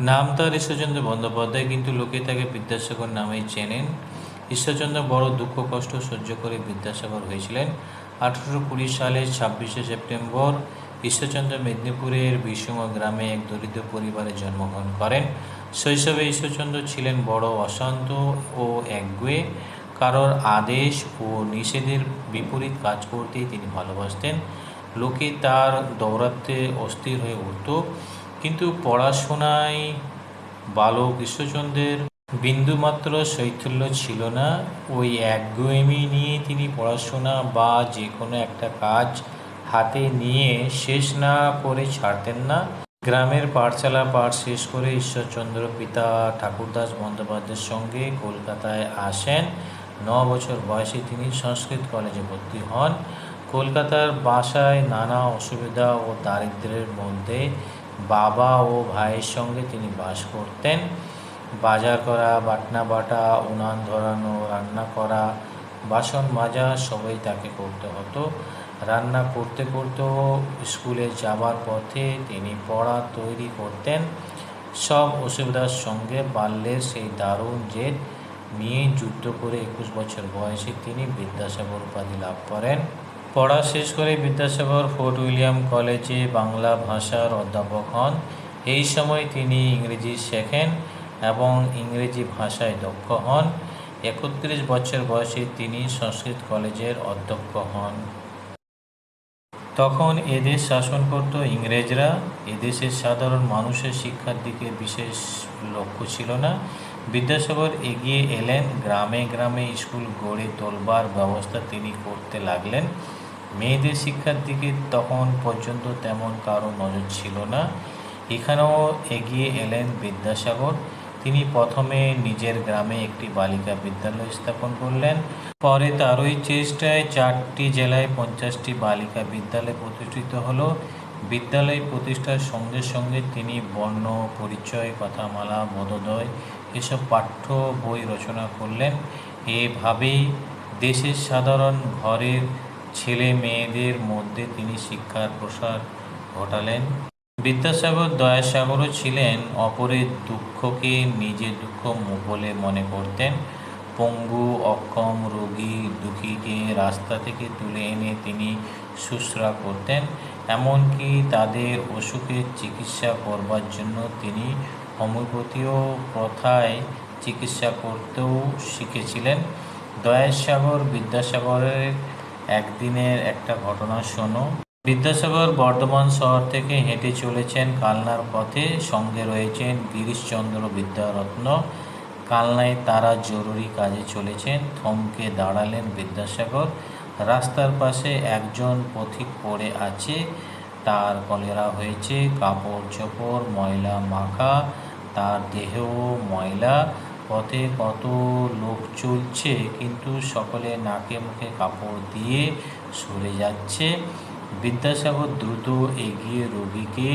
নাম তার ঈশ্বরচন্দ্র বন্দ্যোপাধ্যায় কিন্তু লোকে তাকে বিদ্যাসাগর নামেই চেনেন। ঈশ্বরচন্দ্র বড় দুঃখ, কষ্ট সহ্য করে বিদ্যাসাগর হয়েছিলেন। আঠারোশো কুড়ি সালের ছাব্বিশে সেপ্টেম্বর ঈশ্বরচন্দ্র মেদিনীপুরের বিষম গ্রামে এক দরিদ্র পরিবারে জন্মগ্রহণ করেন। শৈশবে ঈশ্বরচন্দ্র ছিলেন বড় অশান্ত ও একগুয়ে। কারোর আদেশ ও নিষেধের বিপরীত কাজ করতেই তিনি ভালোবাসতেন। লোকে তার দৌড়াতে অস্থির হয়ে উঠত। কিন্তু পড়াশোনায় বালক ঈশ্বরচন্দ্রের বিন্দুমাত্র শৈথল্য ছিল না। ওই একগুয়েমি নিয়ে তিনি পড়াশোনা বা যে কোনো একটা কাজ হাতে নিয়ে শেষ না করে ছাড়তেন না। গ্রামের পাঠশালা পাঠ শেষ করে ঈশ্বরচন্দ্র পিতা ঠাকুরদাস বন্দ্যোপাধ্যায়ের সঙ্গে কলকাতায় আসেন। ন বছর বয়সে তিনি সংস্কৃত কলেজে ভর্তি হন। কলকাতার বাসায় নানা অসুবিধা ও দারিদ্র্যের মধ্যে বাবা ও ভাইয়ের সঙ্গে তিনি বাস করতেন। বাজার করা, বাটনা বাটা, উনান ধরানো, রান্না করা, বাসন মাজা সবই তাকে করতে হতো। রান্না করতে করতেও স্কুলে যাবার পথে তিনি পড়া তৈরি করতেন। সব অসুবিধার সঙ্গে বাল্যের সেই দারুণ জেদ নিয়ে যুদ্ধ করে একুশ বছর বয়সে তিনি বিদ্যাসাগর উপাধি লাভ করেন। পড়া শেষ করে বিদ্যাসাগর ফোর্ট উইলিয়াম কলেজে বাংলা ভাষার অধ্যাপক হন। এই সময় তিনি ইংরেজি শেখেন এবং ইংরেজি ভাষায় দক্ষ হন। একত্রিশ বছর বয়সে তিনি সংস্কৃত কলেজের অধ্যক্ষ হন। তখন এদেশ শাসন করত ইংরেজরা। এদেশের সাধারণ মানুষের শিক্ষার দিকে বিশেষ লক্ষ্য ছিল না। বিদ্যাসাগর এগিয়ে এলেন। গ্রামে গ্রামে স্কুল গড়ে তোলবার ব্যবস্থা তিনি করতে লাগলেন। মেয়েদের শিক্ষার দিকে তখন পর্যন্ত তেমন কারও নজর ছিল না। এখানেও এগিয়ে এলেন বিদ্যাসাগর। তিনি প্রথমে নিজের গ্রামে একটি বালিকা বিদ্যালয় স্থাপন করলেন। পরে তারই চেষ্টায় চারটি জেলায় পঞ্চাশটি বালিকা বিদ্যালয় প্রতিষ্ঠিত হলো। বিদ্যালয় প্রতিষ্ঠার সঙ্গে সঙ্গে তিনি বর্ণ, পরিচয়, কথামালা, বোধোদয় এসব পাঠ্য বই রচনা করলেন। এভাবেই দেশের সাধারণ ঘরের ছেলে মেয়েদের মধ্যে তিনি শিক্ষার প্রসার ঘটালেন। বিদ্যাসাগর দয়াসাগরও ছিলেন অপরের দুঃখকে নিজের দুঃখ বলে মনে করতেন। পঙ্গু, অক্ষম, রোগী, দুঃখীকে রাস্তা থেকে তুলে এনে তিনি শুশ্রা করতেন। এমনকি তাদের অসুখের চিকিৎসা করবার জন্য তিনি হোমিওপ্যাথিও প্রথায় চিকিৎসা করতেও শিখেছিলেন। দয়াসাগর বিদ্যাসাগরের একদিনের একটা ঘটনা শোনো। বিদ্যাসাগর বর্ধমান শহর থেকে হেঁটে চলেছেন কালনার পথে। সঙ্গে রয়েছেন গিরিশচন্দ্র বিদ্যারত্ন। কালনায় তারা জরুরি কাজে চলেছেন। থমকে দাঁড়ালেন বিদ্যাসাগর। রাস্তার পাশে একজন পথিক পড়ে আছে। তার কলেরা হয়েছে কাপড় চোপড় ময়লা মাখা। তার দেহেও ময়লা পথে কত লোক চলছে, কিন্তু সকলে নাকে মুখে কাপড় দিয়ে সরে যাচ্ছে। বিদ্যাসাগর দ্রুত এগিয়ে রোগীকে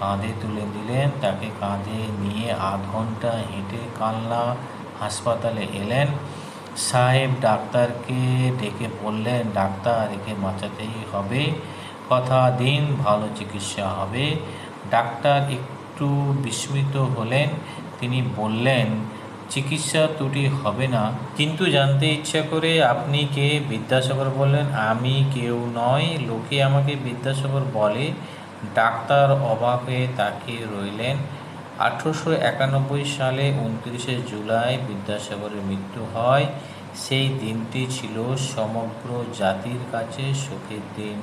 কাঁধে তুলে দিলেন তাকে কাঁধে নিয়ে আধ ঘণ্টা হেঁটে কালনা হাসপাতালে এলেন। সাহেব ডাক্তারকে ডেকে বললেন, ডাক্তার, একে বাঁচাতেই হবে। কথা দিন, ভালো চিকিৎসা হবে। ডাক্তার একটু বিস্মিত হলেন। তিনি বললেন চিকিৎসা ত্রুটি হবে না। কিন্তু জানতে ইচ্ছা করে আপনি কে? বিদ্যাসাগর বললেন, আমি কেউ নয়। লোকে আমাকে বিদ্যাসাগর বলে। ডাক্তার অবাক হয়ে তাকিয়ে রইলেন। আঠেরোশো একানব্বই সালে উনত্রিশে জুলাই বিদ্যাসাগরের মৃত্যু হয়। সেই দিনটি ছিল সমগ্র জাতির কাছে শোকের দিন।